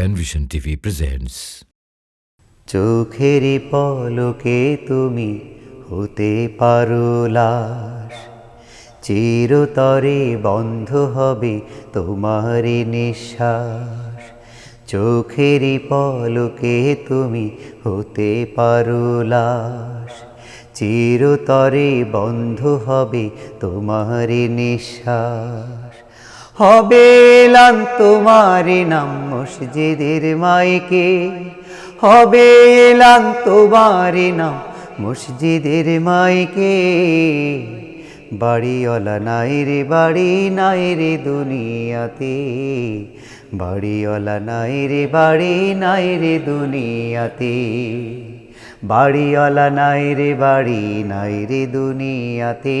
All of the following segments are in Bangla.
Penvision TV presents চোখেরই পলকে তুমি হতে পারো লাশ। চিরতরে বন্ধ হবে তোমারই নিঃশ্বাস। চোখেরই পলকে তুমি হতে পারো লাশ। চিরতরে বন্ধ হবে তোমারই নিঃশ্বাস। হবে এলাম তোমারই নাম মসজিদের মাইকে। হবে এলাম তোমারই নাম মসজিদের মাইকে। বাড়িওয়ালা নাই রে, বাড়ি নাই রে দুনিয়াতে। বাড়িওয়ালা নাই রে, বাড়ি নাই রে দুনিয়াতে। বাড়িওয়ালা নাই রে, বাড়ি নাই রে দুনিয়াতে।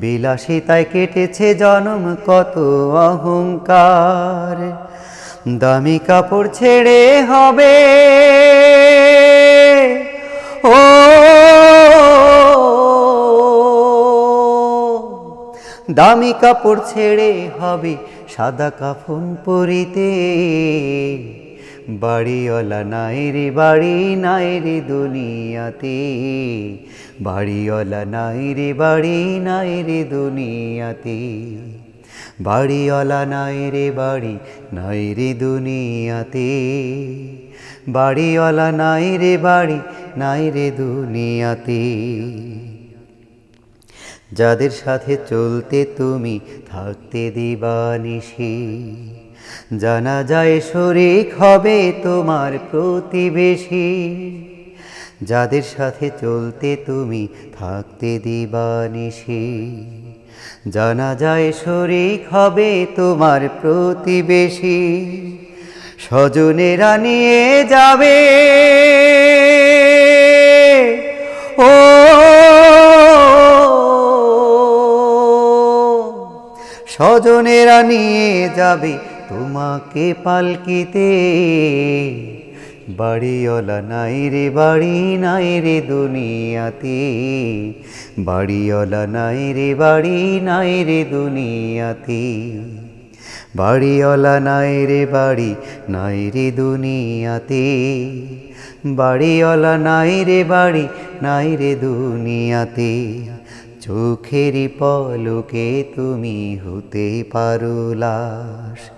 বিলাসিতায় কেটেছে জনম, কত অহংকার। দামি কাপড় ছেড়ে হবে। ও, দামি কাপড় ছেড়ে হবে, সাদা কাফন পরিতে। বাড়িওয়ালা নাই রে, বাড়ি নাই রে দুনিয়াতে। বাড়িওয়ালা নাই রে, বাড়ি নাই রে দুনিয়াতে। বাড়িওয়ালা নাই রে, বাড়ি নাই রে দুনিয়াতে। বাড়িওয়ালা নাই রে, বাড়ি নাই রে দুনিয়াতে। যাদের সাথে চলতে তুমি থাকতে দিবানিশি জানা যায় শরিক হবে তোমার প্রতিবেশী। যাদের সাথে চলতে তুমি থাকতে দিবানিশি। জানা যায় শরিক হবে তোমার প্রতিবেশী। স্বজনেরা নিয়ে যাবে। ও স্বজনেরা নিয়ে যাবে। তোমাকে পালকিতে। বাড়িওয়ালা নাই রে, বাড়ি নাই রে দুনিয়াতে। বাড়িওয়ালা নাই রে, বাড়ি নাই রে দুনিয়াতে। বাড়িওয়ালা নাই রে, বাড়ি নাই রে দুনিয়াতে। বাড়িওয়ালা নাই রে, বাড়ি নাই রে দুনিয়াতে। চোখেরই পলকে তুমি হতে পারো লাশ।